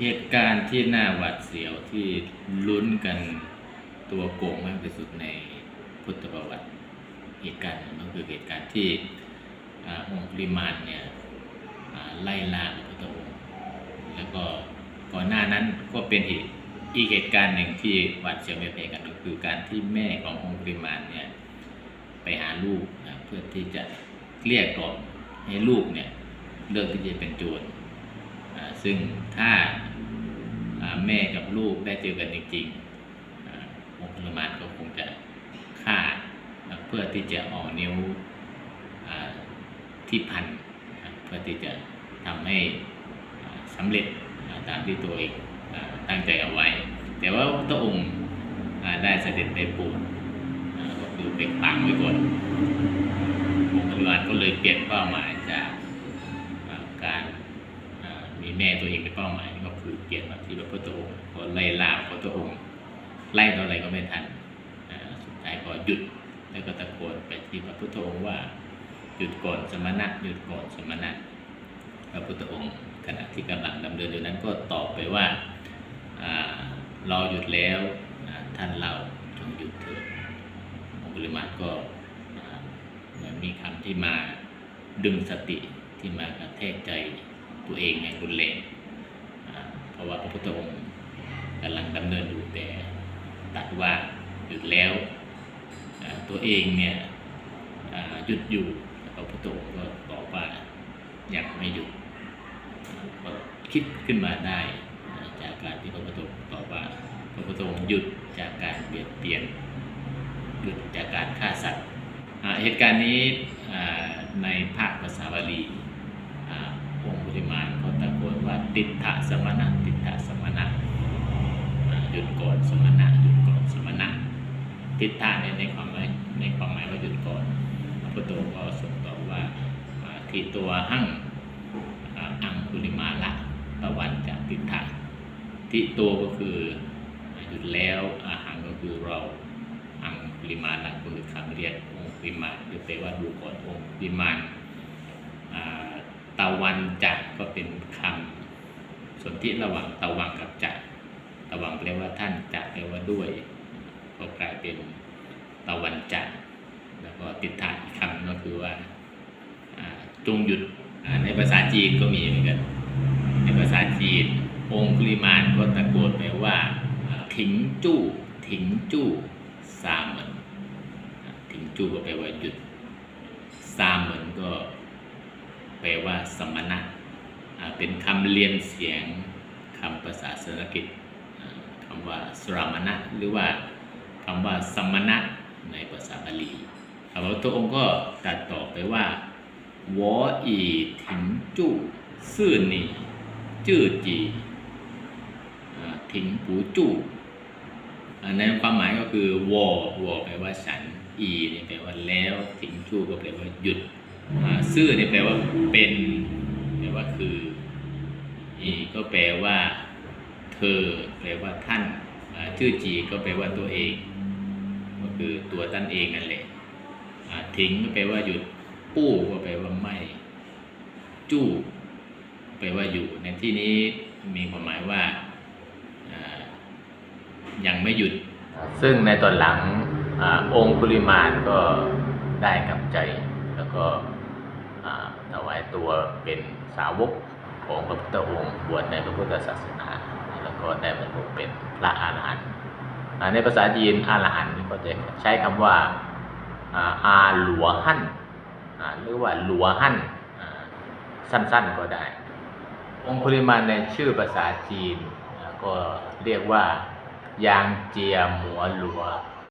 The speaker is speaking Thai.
เหตุการณ์ที่น่าหวาดเสียวที่ลุ้นกันตัวโกงมากที่สุดในพุทธประวัติเหตุการณ์หนึ่งก็คือเหตุการณ์ที่องค์ปริมาณเนี่ยไล่ล่าพระพุทธองค์แล้วก็ก่อนหน้านั้นก็เป็นเหตุอีกเหตุการณ์หนึ่งที่หวาดเสียวไม่แพ้กันก็คือการที่แม่ขององค์ปริมาณเนี่ยไปหาลูกนะเพื่อที่จะเกลี้ยกล่อมให้ลูกเนี่ยเลือกที่จะเป็นโจรซึ่งถ้า แม่กับลูกได้เจอกันจริงๆองค์พลมานก็คงจะฆ่าเพื่อที่จะเออกนิ้วที่พันเพื่อที่จะทำให้อ่าสำเร็จตามที่ตัวเองตั้งใจเอาไว้ แต่ว่าพระองค์ได้เสด็จไปปรดอ่าก็คือไปขวางไว้ก่อนองค์พลมานก็เลยเปลี่ยนเป้าหมายจากการมีแม่ตัวเองเป็นเป้าหมายก็ คือเปลี่ยนมาที่พระพุทธองค์พอไล่ล่าพระพุทธองค์ไล่เท่าไรก็ไม่ทันสุดท้ายก็หยุดแล้วก็ตะโกนไปที่พระพุทธองค์ว่าหยุดก่อนสมณะหยุดก่อนสมณะพระพุทธองค์ ขณะที่กำลังดำเนินอยู่นั้นก็ตอบไปว่าอ่ารอหยุดแล้วท่านเราจงหยุดเถิดองค์ปริมาณก็มีคำที่มาดึงสติที่มากระแทกใจตัวเองอย่างรุนแรงอ่าเพ ราะว่าพระพุทธองค์กำลังดำเนินอยู่แต่ตัดว่าหยุดแล้วตัวเองเนี่ยหยุดอยู่พระพุทธองค์ก็ตอบว่ายังไม่หยุดก็คิดขึ้นมาได้จากการที่พระพุทธองค์ตอบว่าพระพุทธองค์หยุดจากการเบียดเบียนหยุดจากการฆ่าสัตว์เหตุการณ์นี้ในภาคภาษาบาลีอ่าองค์ปริมาณ ตะโกนว่าติทะสมณะติทะสมณะหยุดก่อนสมณะหยุดก่อนสมณะติทะเนี่ยในความหมายในความหมายว่าหยุดก่อนพระพุทธองค์ก็ทรงตอบว่าที่ตัวหั่งอังคุลิมาละตะวันจากติทะที่ตัวก็คือหยุดแล้วอาหังก็คือเราอังคุลิมาละก็คือคำเรียกองค์ปริมาณหรือแปลว่าดูก่อนองค์ปริมาณตะวันจัก ก็เป็นคำสนธิระหว่างตะวังกับจักตะวังแปลว่าท่านจักแปลว่าด้วยก็กลายเป็นตะวันจักแล้วก็ติดฐานอีกคำก็คือว่าจงหยุดในภาษาจีนก็มีเหมือนกันในภาษาจีน องคุลิมานก็ตะโกนไปว่าถิงจู้ถิงจู้ซาเหมือนถิงจู้ก็แปลว่าหยุดซาเหมือนก็แปลว่าสมณะ เป็นคำเรียนเสียงคำภาษาสันสกฤตอ่าคำว่าสรามณะหรือว่าคำว่าสมณะในภาษาบาลีพระพุทธองค์ก็ตรัสต่อไปว่าวออีถิงจู้ซื่อนีจื้อจีถิงปูจู้อ่ในความหมายก็คือวอวอแปลว่าฉันอีนี่แปลว่าแล้วถิงจู้ก็แปลว่าหยุดซื่อเนี่ยแปลว่าเป็นแปลว่าคือ ก็แปลว่า เธอ แปลว่าท่านชื่อจีก็แปลว่าตัวเอง ก็คือตัวท่านเองนั่นแหละทิ้งก็แปลว่าหยุดปู้ก็แปลว่าไม่ จู้แปลว่าอยู่ ในที่นี้มีความหมายว่ายังไม่หยุด ซึ่งในตอนหลังอองค์คุลิมานก็ได้กับใจ แล้วก็อ่าถวายตัวเป็นสาวก ของพระพุทธองค์บวชในพระพุทธศาสนาแล้วก็ได้บรรลุเป็นพระอรหันต์ในภาษาจีนอรหันต์ก็จะใช้คำว่าอ่าอาหลัวหั่นหรือว่าหลัวหั่นสั้นๆก็ได้ องคุลิมานในชื่อภาษาจีนก็เรียกว่ายางเจียหมัวหลัว